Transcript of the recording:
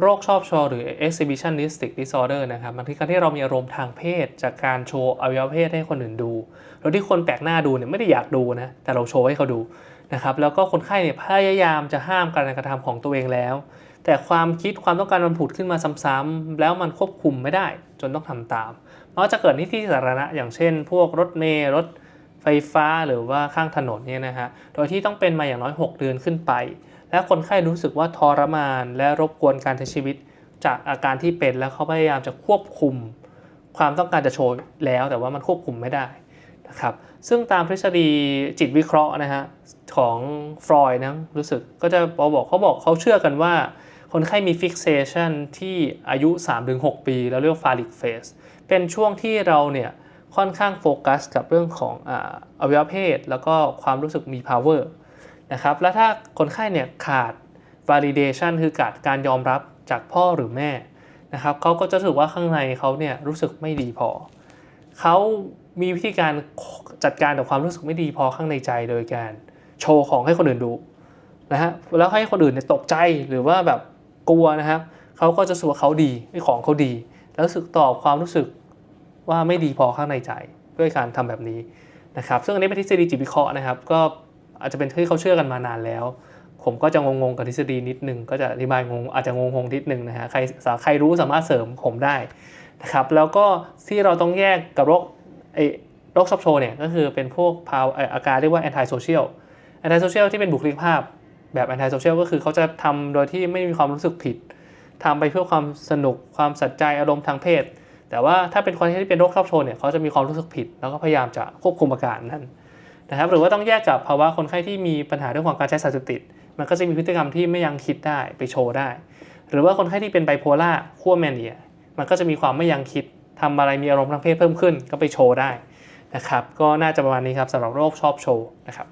โรคชอบโชว์หรือ exhibitionistic disorder นะครับมันคือการที่เรามีอารมณ์ทางเพศ จากการโชว์อวัยวะเพศให้คนอื่นดูโดยที่คนแปลกหน้าดูเนี่ยไม่ได้อยากดูนะแต่เราโชว์ให้เขาดูนะครับแล้วก็คนไข้เนี่ยพยายามจะห้ามการกระทำของตัวเองแล้ว แต่ความคิดความต้องการมันผุดขึ้นมาซ้ำๆแล้วมันควบคุมไม่ได้จนต้องทำตามมันก็จะเกิดในที่สาธารณะอย่างเช่น พวกรถเมล์รถไฟฟ้าหรือว่าข้างถนนเนี่ยนะฮะโดยที่ต้องเป็นมาอย่างน้อย 6 เดือนขึ้นไป และคนไข้รู้สึกว่าทรมาน และรบกวนการใช้ชีวิต จากอาการที่เป็นแล้วเขาพยายามจะควบคุม ความต้องการจะโชว์แล้วแต่ว่ามันควบคุมไม่ได้นะครับซึ่งตามทฤษฎีจิตวิเคราะห์นะฮะของฟรอยด์นะรู้สึกก็จะบอกเขาบอกเขาเชื่อกันว่า คนไข้มี fixation ที่อายุ 3-6 ปี แล้วเรียกว่า phallic phase เป็นช่วงที่เราเนี่ยค่อนข้างโฟกัสกับเรื่องของอาอวัยวะเพศ แล้วก็ความรู้สึกมี power นะครับแล้วถ้าคนไข้เนี่ยขาด validation คือขาดการยอมรับจากพ่อหรือแม่นะครับเขาก็จะรู้สึกว่าข้างในเขาเนี่ยรู้สึกไม่ดีพอเขามีวิธีการจัดการกับความรู้สึกไม่ดีพอข้างในใจโดยการโชว์ของให้คนอื่นดูนะฮะแล้วให้คนอื่นเนี่ยตกใจหรือว่าแบบกลัวนะครับเขาก็จะสึกว่าเขาดีให้ของเขาดี แล้วสึกตอบความรู้สึกว่าไม่ดีพอข้างในใจ ด้วยการทำแบบนี้นะครับ ซึ่งอันนี้เป็นทฤษฎีจิตวิเคราะห์นะครับ ก็ อาจจะเป็นที่เขาเชื่อกันมานานแล้ว ผมก็จะงงๆกับทฤษฎีนิดนึง ก็จะอธิบายงงอาจจะงงๆนิดนึงนะฮะใครใครรู้สามารถเสริมผมได้นะครับแล้วก็ที่เราต้องแยกกับโรคไอโรคชอบโชว์เนี่ยก็คือเป็นพวกภาวะอาการเรียกว่า anti social anti social ที่เป็นบุคลิกภาพแบบ anti social ก็คือเขาจะทำโดยที่ไม่มีความรู้สึกผิดทำไปเพื่อความสนุกความสัจใจอารมณ์ทางเพศ แต่ว่าถ้าเป็นคนที่เป็นโรคชอบโชว์เนี่ยเขาจะมีความรู้สึกผิด แล้วก็พยายามจะควบคุมอาการนั้น นะครับหรือว่าต้องแยกกับภาวะคนไข้ที่มีปัญหาเรื่องของการใช้สารเสพติด มันก็จะมีพฤติกรรมที่ไม่ยังคิดได้ไปโชว์ได้ หรือว่าคนไข้ที่เป็นไบโพล่าขั้วแมเนียมันก็จะมีความไม่ยังคิดทำอะไรมีอารมณ์ทางเพศเพิ่มขึ้น ก็ไปโชว์ได้นะครับก็น่าจะประมาณนี้ครับสำหรับโรคชอบโชว์นะครับ